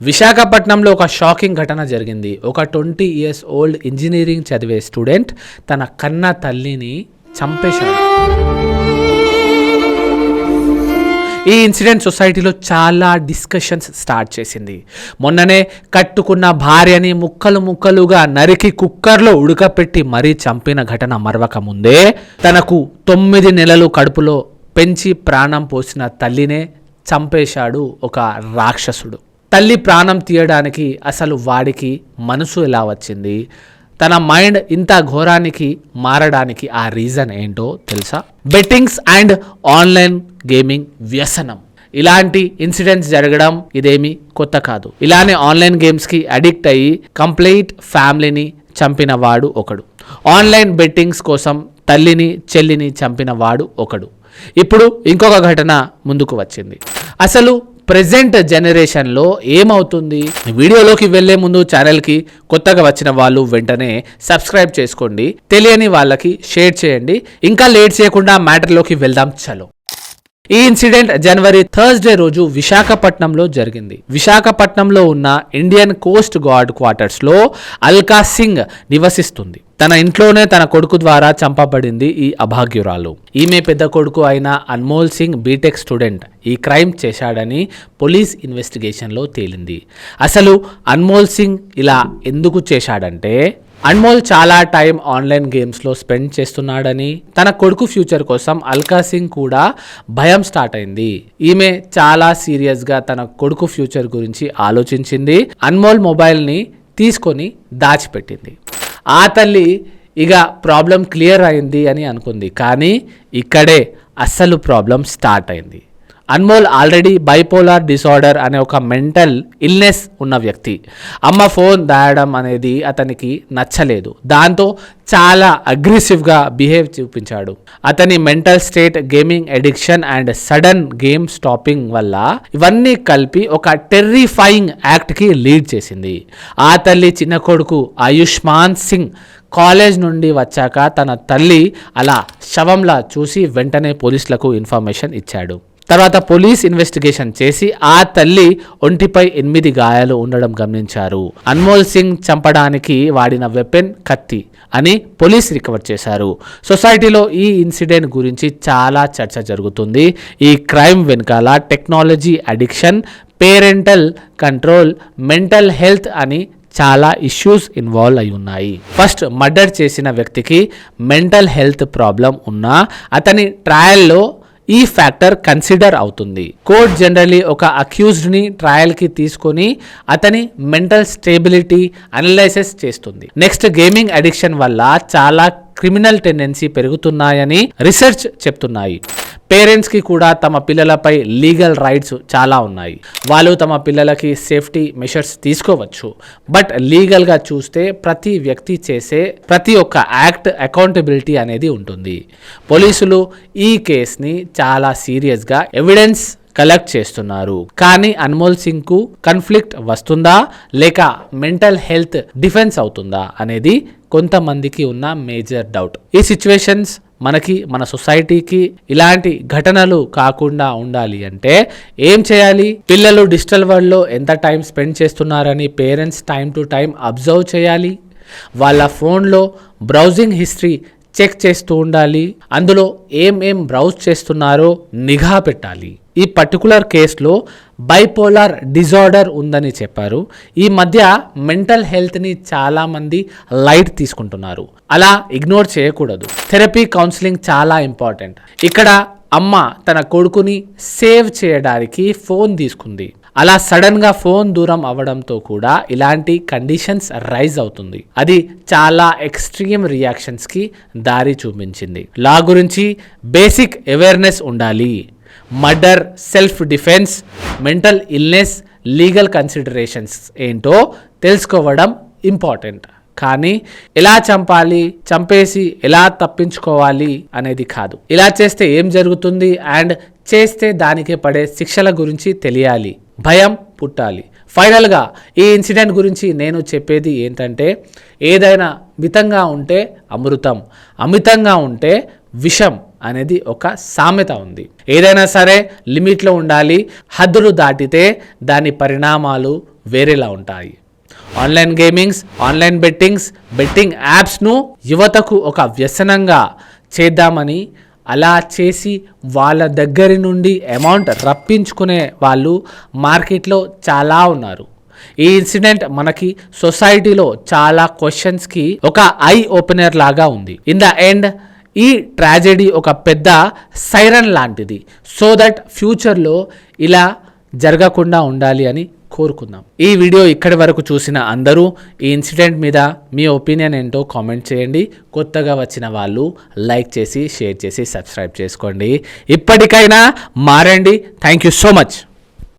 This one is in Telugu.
విశాఖపట్నంలో ఒక షాకింగ్ ఘటన జరిగింది. ఒక ట్వంటీ ఇయర్స్ ఓల్డ్ ఇంజనీరింగ్ చదివే స్టూడెంట్ తన కన్న తల్లిని చంపేశాడు. ఈ ఇన్సిడెంట్ సొసైటీలో చాలా డిస్కషన్స్ స్టార్ట్ చేసింది. మొన్ననే కట్టుకున్న భార్యని ముక్కలు ముక్కలుగా నరికి కుక్కర్లో ఉడకపెట్టి మరీ చంపిన ఘటన మరవక ముందే తనకు తొమ్మిది నెలలు కడుపులో పెంచి ప్రాణం పోసిన తల్లినే చంపేశాడు ఒక రాక్షసుడు. తల్లి ప్రాణం తీయడానికి అసలు వాడికి మనసు ఎలా వచ్చింది? తన మైండ్ ఇంత ఘోరానికి మారడానికి ఆ రీజన్ ఏంటో తెలుసా? బెట్టింగ్స్ అండ్ ఆన్లైన్ గేమింగ్ వ్యసనం. ఇలాంటి ఇన్సిడెంట్స్ జరగడం ఇదేమి కొత్త కాదు. ఇలానే ఆన్లైన్ గేమ్స్కి అడిక్ట్ అయ్యి కంప్లీట్ ఫ్యామిలీని చంపిన వాడు ఒకడు. ఆన్లైన్ బెట్టింగ్స్ కోసం తల్లిని చెల్లిని చంపిన వాడు ఒకడు. ఇప్పుడు ఇంకొక ఘటన ముందుకు వచ్చింది. అసలు ప్రజెంట్ జనరేషన్లో ఏమవుతుంది? వీడియోలోకి వెళ్ళే ముందు ఛానల్కి కొత్తగా వచ్చిన వాళ్ళు వెంటనే సబ్స్క్రైబ్ చేసుకోండి. తెలియని వాళ్ళకి షేర్ చేయండి. ఇంకా లేట్ చేయకుండా మ్యాటర్లోకి వెళ్దాం. చలో. ఈ ఇన్సిడెంట్ జనవరి థర్స్డే రోజు విశాఖపట్నంలో జరిగింది. విశాఖపట్నంలో ఉన్న ఇండియన్ కోస్ట్ గార్డ్ క్వార్టర్స్లో అల్కా సింగ్ నివసిస్తుంది. తన ఇంట్లోనే తన కొడుకు ద్వారా చంపబడింది ఈ అభాగ్యురాలు. ఈమె పెద్ద కొడుకు అయిన Anmol Singh B Tech student. ఈ క్రైమ్ చేశాడని పోలీస్ ఇన్వెస్టిగేషన్లో తేలింది. అసలు అన్మోల్ సింగ్ ఇలా ఎందుకు చేశాడంటే అన్మోల్ చాలా టైం ఆన్లైన్ గేమ్స్లో స్పెండ్ చేస్తున్నాడని తన కొడుకు ఫ్యూచర్ కోసం అల్కా సింగ్ కూడా భయం స్టార్ట్ అయింది. ఈమె చాలా సీరియస్గా తన కొడుకు ఫ్యూచర్ గురించి ఆలోచించింది. అన్మోల్ మొబైల్ని తీసుకొని దాచిపెట్టింది. ఆ తల్లి ఇక ప్రాబ్లం క్లియర్ అయింది అని అనుకుంది. కానీ ఇక్కడే అస్సలు ప్రాబ్లం స్టార్ట్ అయింది. అన్మోల్ ఆల్రెడీ బైపోలార్ డిసార్డర్ అనే ఒక మెంటల్ ఇల్నెస్ ఉన్న వ్యక్తి. అమ్మ ఫోన్ దాయడం అనేది అతనికి నచ్చలేదు. దాంతో చాలా అగ్రెసివ్గా బిహేవ్ చూపించాడు. అతని mental state gaming addiction and sudden game stopping వల్ల ఇవన్నీ కలిపి ఒక టెర్రిఫైయింగ్ యాక్ట్కి లీడ్ చేసింది. ఆ తల్లి చిన్న కొడుకు ఆయుష్మాన్ సింగ్ కాలేజ్ నుండి వచ్చాక తన తల్లి అలా శవంలా చూసి వెంటనే పోలీసులకు ఇన్ఫర్మేషన్ ఇచ్చాడు. తర్వాత పోలీస్ ఇన్వెస్టిగేషన్ చేసి ఆ తల్లి ఒంటిపై ఎనిమిది గాయాలు ఉండడం గమనించారు. అన్మోల్ సింగ్ చంపడానికి వాడిన వెపెన్ కత్తి అని పోలీస్ రికవర్ చేశారు. సొసైటీలో ఈ ఇన్సిడెంట్ గురించి చాలా చర్చ జరుగుతుంది. ఈ క్రైమ్ వెనకాల technology addiction parental control mental health అని చాలా ఇష్యూస్ ఇన్వాల్వ్ అయి ఉన్నాయి. ఫస్ట్ మర్డర్ చేసిన వ్యక్తికి మెంటల్ హెల్త్ ప్రాబ్లం ఉన్నా అతని ట్రయల్లో ఈ ఫ్యాక్టర్ కన్సిడర్ అవుతుంది. కోర్ట్ జనరలీ ఒక అక్యూజ్డ్ని ట్రయల్కి తీసుకొని అతని మెంటల్ స్టేబిలిటీ అనలైసిస్ చేస్తుంది. నెక్స్ట్ గేమింగ్ అడిక్షన్ వల్ల చాలా క్రిమినల్ టెండెన్సీ పెరుగుతున్నాయని రీసెర్చ్ చెప్తున్నాయి. పేరెంట్స్కి కూడా తమ పిల్లలపై లీగల్ రైట్స్ చాలా ఉన్నాయి. వాళ్ళు తమ పిల్లలకి సేఫ్టీ మెషర్స్ తీసుకోవచ్చు. బట్ లీగల్గా చూస్తే ప్రతి వ్యక్తి చేసే ప్రతి ఒక్క యాక్ట్ అకౌంటబిలిటీ అనేది ఉంటుంది. పోలీసులు ఈ కేసుని చాలా సీరియస్గా ఎవిడెన్స్ కలెక్ట్ చేస్తున్నారు. కానీ అన్మోల్ సింగ్కు కన్ఫ్లిక్ట్ వస్తుందా? లేక మెంటల్ హెల్త్ డిఫెన్స్ అవుతుందా? అనేది కొంతమందికి ఉన్న మేజర్ డౌట్. ఈ సిచ్యువేషన్స్ మనకి మన సొసైటీకి ఇలాంటి ఘటనలు కాకుండా ఉండాలి అంటే ఏం చేయాలి? పిల్లలు డిజిటల్ వరల్డ్లో ఎంత టైం స్పెండ్ చేస్తున్నారని parents time to time observe చేయాలి. వాళ్ళ ఫోన్లో బ్రౌజింగ్ హిస్టరీ చెక్ చేస్తూ ఉండాలి. అందులో ఏం ఏం బ్రౌజ్ చేస్తున్నారో నిఘా పెట్టాలి. ఈ పర్టికులర్ కేసులో బైపోలార్ డిజార్డర్ ఉందని చెప్పారు. ఈ మధ్య మెంటల్ హెల్త్ని చాలామంది లైట్ తీసుకుంటున్నారు. అలా ఇగ్నోర్ చేయకూడదు. థెరపీ కౌన్సిలింగ్ చాలా ఇంపార్టెంట్. ఇక్కడ అమ్మ తన కొడుకుని సేవ్ చేయడానికి ఫోన్ తీసుకుంది. అలా సడన్గా ఫోన్ దూరం అవ్వడంతో కూడా ఇలాంటి కండిషన్స్ రైజ్ అవుతుంది. అది చాలా ఎక్స్ట్రీమ్ రియాక్షన్స్కి దారి చూపించింది. లా గురించి బేసిక్ అవేర్నెస్ ఉండాలి. Murder self defence mental illness legal considerations ఏంటో తెలుసుకోవడం ఇంపార్టెంట్. కానీ ఎలా చంపాలి చంపేసి ఎలా తప్పించుకోవాలి అనేది కాదు. ఇలా చేస్తే ఏం జరుగుతుంది? అండ్ చేస్తే దానికి పడే శిక్షల గురించి తెలియాలి. భయం పుట్టాలి. ఫైనల్గా ఈ ఇన్సిడెంట్ గురించి నేను చెప్పేది ఏంటంటే ఏదైనా మితంగా ఉంటే అమృతం అమితంగా ఉంటే విషం అనేది ఒక సామెత ఉంది. ఏదైనా సరే లిమిట్లో ఉండాలి హద్దులు దాటితే దాని పరిణామాలు వేరేలా ఉంటాయి. Online gamings online bettings betting యాప్స్ను యువతకు ఒక వ్యసనంగా చేద్దామని అలా చేసి వాళ్ళ దగ్గరి నుండి అమౌంట్ రప్పించుకునే వాళ్ళు మార్కెట్లో చాలా ఉన్నారు. ఈ ఇన్సిడెంట్ మనకి సొసైటీలో చాలా క్వశ్చన్స్కి ఒక ఐ ఓపెనర్ లాగా ఉంది. ఇన్ ద ఎండ్ ఈ ట్రాజెడీ ఒక పెద్ద సైరన్ లాంటిది. సో దట్ ఫ్యూచర్లో ఇలా జరగకుండా ఉండాలి అని కోరుకుందాం. ఈ వీడియో ఇక్కడి వరకు చూసిన అందరూ ఈ ఇన్సిడెంట్ మీద మీ ఒపీనియన్ ఏంటో కామెంట్ చేయండి. కొత్తగా వచ్చిన వాళ్ళు లైక్ చేసి షేర్ చేసి సబ్స్క్రైబ్ చేసుకోండి. ఇప్పటికైనా మారండి. Thank you so much.